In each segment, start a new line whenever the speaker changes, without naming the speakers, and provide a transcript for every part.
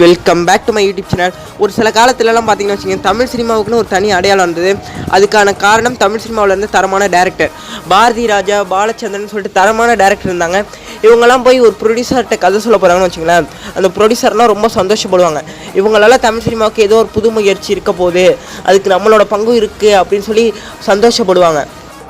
Welcome back to my YouTube channel. ஒரு சில காலத்துலலாம் பார்த்தீங்கன்னா வச்சுக்கோங்க தமிழ் சினிமாவுக்குன்னு ஒரு தனி அடையாளம் இருந்தது அதுக்கான காரணம் தமிழ் சினிமாவில் இருந்து தரமான டேரக்டர் பாரதி ராஜா பாலச்சந்திரன் சொல்லிட்டு தரமான டேரக்டர் இருந்தாங்க. இவங்கெல்லாம் போய் ஒரு ப்ரொடியூசர்கிட்ட கதை சொல்ல போகிறாங்கன்னு வச்சுங்களேன் அந்த ப்ரொடியூசர்லாம் ரொம்ப சந்தோஷப்படுவாங்க. இவங்களால தமிழ் சினிமாவுக்கு ஏதோ ஒரு புது முயற்சி இருக்க போகுது. அதுக்கு நம்மளோட பங்கு இருக்குது அப்படின்னு சொல்லி சந்தோஷப்படுவாங்க.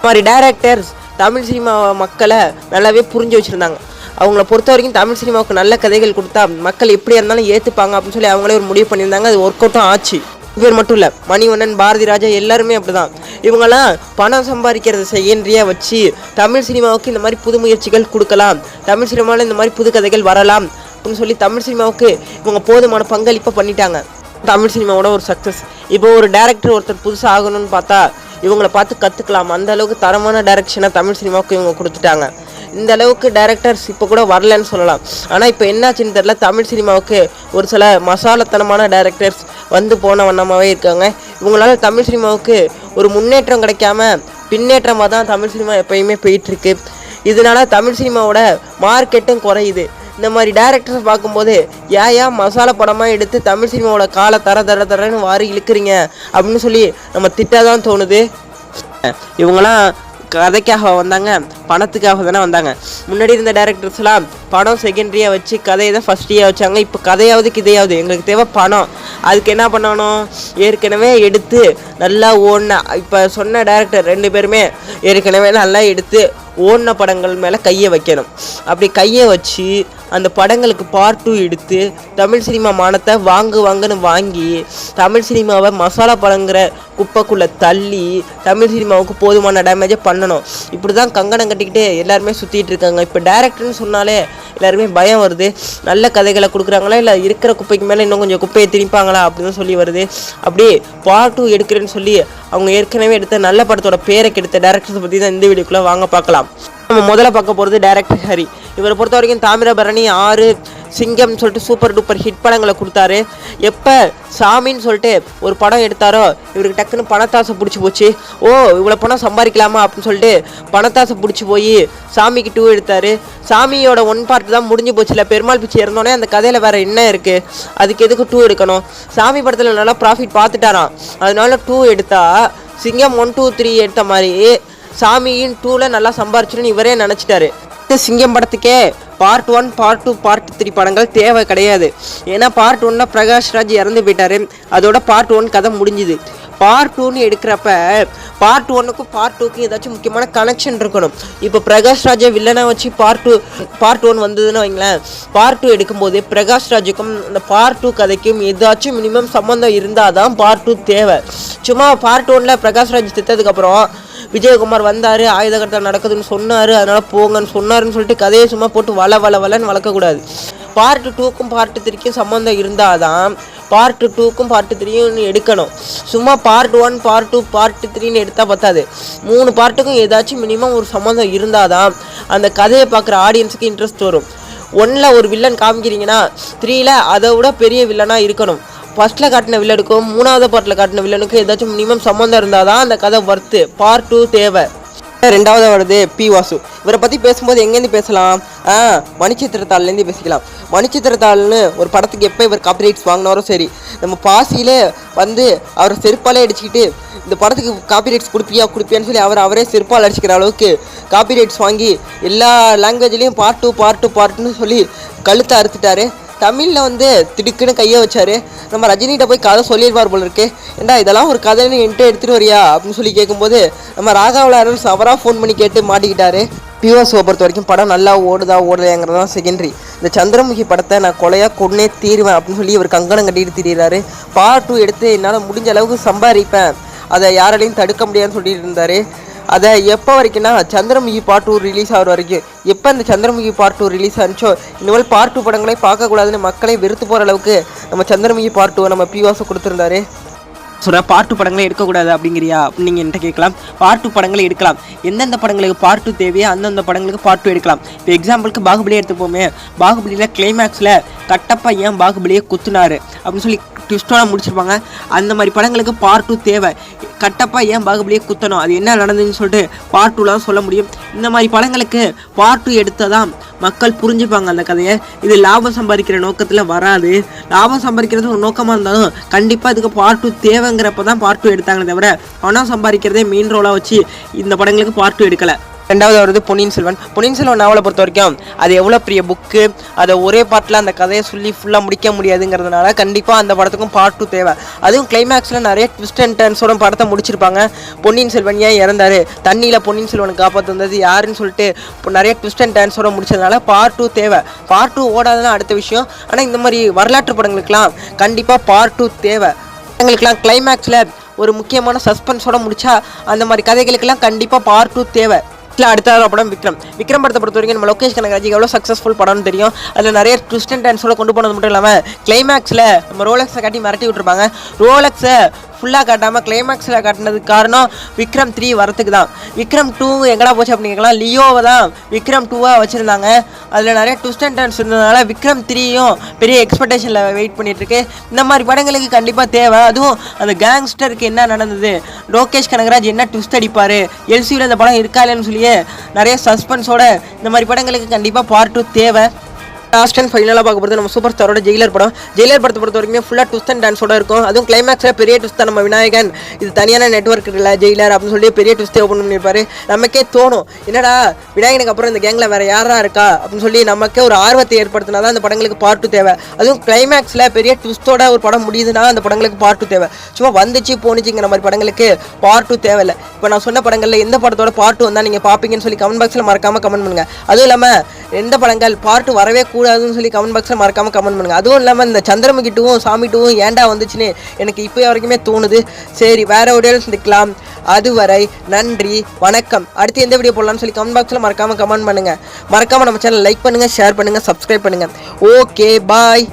மாதிரி டேரக்டர்ஸ் தமிழ் சினிமா மக்களை நல்லாவே புரிஞ்சு வச்சுருந்தாங்க. அவங்கள பொறுத்த வரைக்கும் தமிழ் சினிமாவுக்கு நல்ல கதைகள் கொடுத்தா மக்கள் எப்படி இருந்தாலும் ஏற்றுப்பாங்க அப்படின்னு சொல்லி அவங்களே ஒரு முடிவு பண்ணியிருந்தாங்க. அது ஒர்க் அவுட்டும் ஆச்சு. இவர் மட்டும் இல்லை மணிவண்ணன் பாரதி ராஜா எல்லாருமே அப்படிதான். இவங்கெல்லாம் பணம் சம்பாதிக்கிறத செய்யன்றியாக வச்சு தமிழ் சினிமாவுக்கு இந்த மாதிரி புது முயற்சிகள் கொடுக்கலாம். தமிழ் சினிமாவில் இந்த மாதிரி புது கதைகள் வரலாம் அப்படின்னு சொல்லி தமிழ் சினிமாவுக்கு இவங்க போதுமான பங்களிப்பை பண்ணிட்டாங்க. தமிழ் சினிமாவோட ஒரு சக்ஸஸ் இப்போ ஒரு டேரக்டர் ஒருத்தர் புதுசாக ஆகணும்னு பார்த்தா இவங்களை பார்த்து கற்றுக்கலாம் அந்த அளவுக்கு தரமான டைரக்ஷனை தமிழ் சினிமாவுக்கு இவங்க கொடுத்துட்டாங்க. இந்த அளவுக்கு டேரக்டர்ஸ் இப்போ கூட வரலன்னு சொல்லலாம். ஆனால் இப்போ என்னாச்சுன்னு தெரில தமிழ் சினிமாவுக்கு ஒரு சில மசாலத்தனமான டேரக்டர்ஸ் வந்து போன வண்ணமாகவே இருக்காங்க. இவங்களால தமிழ் சினிமாவுக்கு ஒரு முன்னேற்றம் கிடைக்காம பின்னேற்றமாக தான் தமிழ் சினிமா எப்பயுமே போயிட்டுருக்கு. இதனால தமிழ் சினிமாவோட மார்க்கெட்டும் குறையுது. இந்த மாதிரி டேரக்டர்ஸ் பார்க்கும்போது ஏன் ஏன் மசாலா படமாக எடுத்து தமிழ் சினிமாவோட காலை தர தர தரன்னு வாரி இழுக்கிறீங்க? அப்படின்னு சொல்லி நம்ம திட்டாதான் தோணுது. இவங்களாம் கதைக்காக வந்தாங்க. பணத்துக்காக தானே வந்தாங்க. முன்னாடி இருந்த டேரக்டர்ஸ்லாம் படம் செகண்டரியாக வச்சு கதையை தான் ஃபஸ்ட்டியாக வச்சாங்க. இப்போ கதையாவது கிதையாவது. எங்களுக்கு தேவை பணம். அதுக்கு என்ன பண்ணணும்? ஏற்கனவே எடுத்து நல்லா ஓடின இப்போ சொன்ன டேரக்டர் ரெண்டு பேருமே ஏற்கனவே நல்லா எடுத்து ஓடின படங்கள் மேலே கையை வைக்கணும். அப்படி கையை வச்சு அந்த படங்களுக்கு பார்ட் டூ எடுத்து தமிழ் சினிமா மானத்தை வாங்கு வாங்குன்னு வாங்கி தமிழ் சினிமாவை மசாலா படங்கிற குப்பைக்குள்ளே தள்ளி தமிழ் சினிமாவுக்கு போதுமான டேமேஜை பண்ணணும். இப்படி தான் கங்கணம் கட்டிக்கிட்டு எல்லாருமே சுற்றிட்டு இருக்காங்க. இப்போ டேரக்டர்னு சொன்னாலே எல்லாருமே பயம் வருது. நல்ல கதைகளை கொடுக்குறாங்களா? இல்லை இருக்கிற குப்பைக்கு மேலே இன்னும் கொஞ்சம் குப்பையை திணிப்பாங்களா? அப்படின்னு சொல்லி வருது. அப்படியே பார்ட் டூ எடுக்கிறேன்னு சொல்லி அவங்க ஏற்கனவே எடுத்த நல்ல படத்தோட பேரை கெடுத்த டேரக்டர்ஸை பற்றி தான் இந்த வீடியோக்குள்ளே வாங்க பார்க்கலாம். நம்ம முதல்ல பார்க்க போகிறது டேரக்டர் ஹரி. இவரை பொறுத்த வரைக்கும் தாமிரபரணி ஆறு சிங்கம் சொல்லிட்டு சூப்பர் டூப்பர் ஹிட் படங்களை கொடுத்தாரு. எப்போ சாமின்னு சொல்லிட்டு ஒரு படம் எடுத்தாரோ இவருக்கு டக்குன்னு பணத்தாசை பிடிச்சி போச்சு. ஓ இவ்வளோ பணம் சம்பாதிக்கலாமா அப்படின்னு சொல்லிட்டு பணத்தாசை பிடிச்சி போய் சாமிக்கு டூ எடுத்தாரு. சாமியோட ஒன் பார்ட் தான் முடிஞ்சு போச்சுல. பெருமாள் பிச்சை இருந்தோடனே அந்த கதையில் வேறு என்ன இருக்குது அதுக்கு எதுக்கு டூ எடுக்கணும்? சாமி படத்தில் நல்லா ப்ராஃபிட் பார்த்துட்டாராம். அதனால டூ எடுத்தா சிங்கம் ஒன் டூ த்ரீ எடுத்த மாதிரி சாமியின் டூவில் நல்லா சம்பாரிச்சிருன்னு இவரே நினச்சிட்டாரு. Singam படத்துக்கே part one part two part three படங்கள் தேவை கிடையாது. ஏன்னா பார்ட் ஒன்னில் பிரகாஷ் ராஜ் இறந்து போயிட்டாரு. அதோட பார்ட் ஒன் கதை முடிஞ்சுது. பார்ட் டூன்னு எடுக்கிறப்ப பார்ட் ஒன்னுக்கும் பார்ட் டூக்கும் ஏதாச்சும் முக்கியமான கனெக்ஷன் இருக்கணும். இப்போ பிரகாஷ் ராஜை வில்லனை வச்சு பார்ட் டூ பார்ட் ஒன் வந்ததுன்னு வைங்களேன். பார்ட் டூ எடுக்கும்போது பிரகாஷ் ராஜுக்கும் அந்த பார்ட் டூ கதைக்கும் ஏதாச்சும் மினிமம் சம்மந்தம் இருந்தால் தான் பார்ட் டூ தேவை. சும்மா பார்ட் ஒன்னில் பிரகாஷ் ராஜ் திட்டதுக்கப்புறம் விஜயகுமார் வந்தார் ஆயுதகட்டம் நடக்குதுன்னு சொன்னார் அதனால் போங்கன்னு சொன்னாருன்னு சொல்லிட்டு கதையை சும்மா போட்டு வள வள வளன்னு வளர்க்கக்கூடாது. பார்ட் டூக்கும் பார்ட் த்ரீக்கும் சம்மந்தம் இருந்தால் தான் பார்ட் டூக்கும் பார்ட் த்ரீயும் எடுக்கணும். சும்மா part one part two part த்ரீன்னு எடுத்தால் பத்தாது. மூணு பார்ட்டுக்கும் ஏதாச்சும் மினிமம் ஒரு சம்மந்தம் இருந்தால் தான் அந்த கதையை பார்க்குற ஆடியன்ஸுக்கு இன்ட்ரெஸ்ட் வரும். ஒன்றில் ஒரு வில்லன் காமிக்கிறீங்கன்னா த்ரீயில் அதை விட பெரிய வில்லனாக இருக்கணும். ஃபர்ஸ்ட்டில் காட்டின வில்லனுக்கும் மூணாவது பார்ட்டில் காட்டின வில்லனுக்கும் ஏதாச்சும் மினிமம் சம்மந்தம் இருந்தால் தான் அந்த கதை ஒர்த்து பார்ட் டூ தேவை. ரெண்டாவது வருது பி வாசு. இவரை பற்றி பேசும்போது எங்கேருந்து பேசலாம்? ஆ மணிச்சித்திரத்தாள்லேருந்து பேசிக்கலாம். மணிச்சித்திரத்தாள்னு ஒரு படத்துக்கு எப்போ இவர் காப்பிரைட்ஸ் வாங்கினாரோ சரி நம்ம பாசியிலே வந்து அவரை செருப்பாலே அடிச்சுக்கிட்டு இந்த படத்துக்கு காப்பிரைட்ஸ் கொடுப்பியா கொடுப்பியான்னு சொல்லி அவர் அவரே செருப்பால் அடிச்சுக்கிற அளவுக்கு காப்பிரைட்ஸ் வாங்கி எல்லா லாங்குவேஜ்லேயும் பார்ட் டூ பார்ட் டூ பார்ட்னு சொல்லி கழுத்தை அறுத்துட்டாரு. தமிழில் வந்து திடுக்குன்னு கையை வச்சாரு. நம்ம ரஜினிகிட்ட போய் கதை சொல்லிடுவார் போல இருக்கு. ஏண்டா இதெல்லாம் ஒரு கதைன்னு என்கிட்ட எடுத்துகிட்டு வரியா? அப்படின்னு சொல்லி கேட்கும்போது நம்ம ராகாவலாரன்ஸ் அவராக ஃபோன் பண்ணி கேட்டு மாட்டிக்கிட்டாரு. பியூஎஸ்ஓ பொறுத்த வரைக்கும் படம் நல்லா ஓடுதா ஓடலையாங்கிறது தான் செகண்டரி இந்த சந்திரமுகி படத்தை நான் கொலையாக கொன்னே தீருவேன் அப்படின்னு சொல்லி இவர் கங்கணம் கட்டிட்டு திரியிறாரு. பார்ட் டூ எடுத்து என்னால் முடிஞ்ச அளவுக்கு சம்பாதிப்பேன். அதை யாராலையும் தடுக்க முடியாதுன்னு சொல்லிட்டு இருந்தார். அதை எப்போ வரைக்கும்னா சந்திரமுகி பார்ட் டூ ரிலீஸ் ஆகிற வரைக்கும். எப்போ இந்த சந்திரமுகி பார்ட் டூ ரிலீஸ் ஆனிச்சோ இனிமேல் பார்ட் டூ படங்களே பார்க்கக்கூடாதுன்னு மக்களே வெறுத்து போகிற அளவுக்கு நம்ம சந்திரமுகி பார்ட் டூ நம்ம பிவாசம் கொடுத்துருந்தாரு. சொல்கிற பார்ட் டூ படங்களே எடுக்கக்கூடாது அப்படிங்கிறியா? அப்படின்னு நீங்கள் என்கிட்ட கேட்கலாம். பார்ட் டூ படங்களை எடுக்கலாம். எந்தெந்த படங்களுக்கு பார்ட் டூ தேவையோ அந்தந்த படங்களுக்கு பார்ட் டூ எடுக்கலாம். இப்போ எக்ஸாம்பிளுக்கு பாகுபலியை எடுத்துப்போமே. பாகுபலியில் கிளைமேக்ஸில் கட்டப்பா ஏன் பாகுபலியை குத்துனாரு. அப்படின்னு சொல்லி ட்விஸ்டோட முடிச்சிருப்பாங்க. அந்த மாதிரி படங்களுக்கு பார்ட் டூ தேவை. கட்டப்பா ஏன் பாகுபலியே குத்தணும்? அது என்ன நடந்ததுன்னு சொல்லிட்டு பார்ட் டூலாம் சொல்ல முடியும். இந்த மாதிரி படங்களுக்கு பார்ட் டூ எடுத்தாதான் மக்கள் புரிஞ்சுப்பாங்க அந்த கதையை. இது லாபம் சம்பாதிக்கிற நோக்கத்தில் வராது. லாபம் சம்பாதிக்கிறது ஒரு நோக்கமாக இருந்தாலும் கண்டிப்பாக இதுக்கு பார்ட் டூ தேவைங்கிறப்ப தான் பார்ட் டூ எடுத்தாங்களே தவிர பணம் சம்பாதிக்கிறதே மெயின் ரோலாக வச்சு இந்த படங்களுக்கு பார்ட் டூ எடுக்கலை. ரெண்டாவது வருது பொன்னியின் செல்வன். பொன்னியின் செல்வன் நாவலை பொறுத்த வரைக்கும் அது எவ்வளோ பெரிய புக்கு அதை ஒரே பாட்டில் அந்த கதையை சொல்லி ஃபுல்லாக முடிக்க முடியாதுங்கிறதுனால கண்டிப்பாக அந்த படத்துக்கும் பார்ட் டூ தேவை. அதுவும் கிளைமேக்ஸில் நிறைய ட்விஸ்ட் அண்ட் டர்ன்ஸோட படத்தை முடிச்சிருப்பாங்க. பொன்னியின் செல்வன் ஏன் இறந்தாரு? தண்ணியில் பொன்னியின் செல்வனை காப்பாற்று வந்தது யாருன்னு சொல்லிட்டு இப்போ நிறைய ட்விஸ்ட் அண்ட் டர்ன்ஸோட முடிச்சதுனால பார்ட் டூ தேவை. பார்ட் டூ ஓடாதுன்னா அடுத்த விஷயம். ஆனால் இந்த மாதிரி வரலாற்று படங்களுக்கெல்லாம் கண்டிப்பாக பார்ட் டூ தேவை. எங்களுக்கெல்லாம் கிளைமேக்ஸில் ஒரு முக்கியமான சஸ்பென்ஸோட முடிச்சா அந்த மாதிரி கதைகளுக்கெல்லாம் கண்டிப்பாக பார்ட் டூ தேவை. இல்லை அடுத்த படம் விக்ரம். விக்ரம் படத்தை பொறுத்த வரைக்கும் நம்ம லோகேஷ் கனகராஜ் எவ்வளோ சக்ஸஸ்ஃபுல் படம்னு தெரியும். அதில் நிறைய ட்விஸ்ட் அண்ட் டான்ஸோட கொண்டு போனது மட்டும் இல்லாமல் கிளைமேக்ஸில் நம்ம ரோலக்ஸை காட்டி மிரட்டி விட்டுருப்பாங்க. ரோலக்ஸை ஃபுல்லாக காட்டாமல் கிளைமேக்ஸில் காட்டினதுக்கு காரணம் விக்ரம் த்ரீ வரத்துக்கு தான். விக்ரம் டூ எங்கடா போச்சு அப்படின்னு கேட்கலாம். லியோவை தான் விக்ரம் டூவாக வச்சுருந்தாங்க. அதில் நிறைய ட்விஸ்ட் அண்ட் டர்ன்ஸ் இருந்ததுனால விக்ரம் த்ரீயும் பெரிய எக்ஸ்பெக்டேஷனில் வெயிட் பண்ணிகிட்ருக்கு இந்த மாதிரி படங்களுக்கு கண்டிப்பாக தேவை. அதுவும் அந்த கேங்ஸ்டருக்கு என்ன நடந்தது? லோகேஷ் கனகராஜ் என்ன ட்விஸ்ட் அடிப்பார்? எல்சியில் இந்த படம் இருக்கா இல்லைன்னு சொல்லியே நிறைய சஸ்பென்ஸோட இந்த மாதிரி படங்களுக்கு கண்டிப்பாக பார்ட் டூ தேவை. லாஸ்ட் அண்ட் ஃபைனலாக பார்க்க போகிறது நம்ம சூப்பர் ஸ்டாரோட ஜெயிலர் படம். ஜெயிலர் படத்தை பொறுத்த வரைக்கும் ஃபுல்லாக ட்விஸ்ட் அண்ட் டான்ஸோட இருக்கும். அதுவும் கிளைமேக்ஸில் பெரிய ட்விஸ்ட் தான் நம்ம விநாயகன். இது தனியான நெட்ஒர்க் இல்லை ஜெயிலர் அப்படின்னு சொல்லி பெரிய ட்விஸ்ட்டே ஓப்பன் பண்ணியிருப்பாரு. நமக்கே தோணும் என்னடா விநாயகனுக்கு அப்புறம் இந்த கேங்கில் வேறு யாரா இருக்கா? அப்படின்னு சொல்லி நமக்கே ஒரு ஆர்வத்தை ஏற்படுத்தினா தான் அந்த படங்களுக்கு பார்ட் டூ தேவை. அதுவும் கிளைமேக்ஸில் பெரிய ட்விஸ்ட்டோட ஒரு படம் முடியுதுன்னா அந்த படங்களுக்கு பார்ட் டூ தேவை. சும்மா வந்துச்சு போணுச்சுங்கிற மாதிரி படங்களுக்கு பார்ட் டூ தேவையில்லை. இப்போ நான் சொன்ன படங்களில் எந்த படத்தோட பார்ட் வந்தால் நீங்கள் பார்ப்பீங்கன்னு சொல்லி கமெண்ட் பாக்ஸில் மறக்காமல் கமெண்ட் பண்ணுங்கள் அதுவும் இல்லாமல் எந்த படங்கள் பார்ட் வரவே கூடாதுன்னு சொல்லி கமெண்ட் பாக்ஸில் மறக்காமல் கமெண்ட் பண்ணுங்கள் அதுவும் இல்லாமல் இந்த சந்திரமுகி டூவும் சாமி டூவும் ஏன்டா வந்துச்சுன்னு எனக்கு இப்போ வரைக்குமே தோணுது. சரி வேற ஒரு சந்திக்கலாம். அதுவரை நன்றி வணக்கம். அடுத்து எந்த வீடியோ போடலாம்னு சொல்லி கமெண்ட் பாக்ஸில் மறக்காமல் கமெண்ட் பண்ணுங்கள் மறக்காமல் நம்ம சேனல் லைக் பண்ணுங்கள் ஷேர் பண்ணுங்கள் சப்ஸ்கிரைப் பண்ணுங்கள் ஓகே பாய்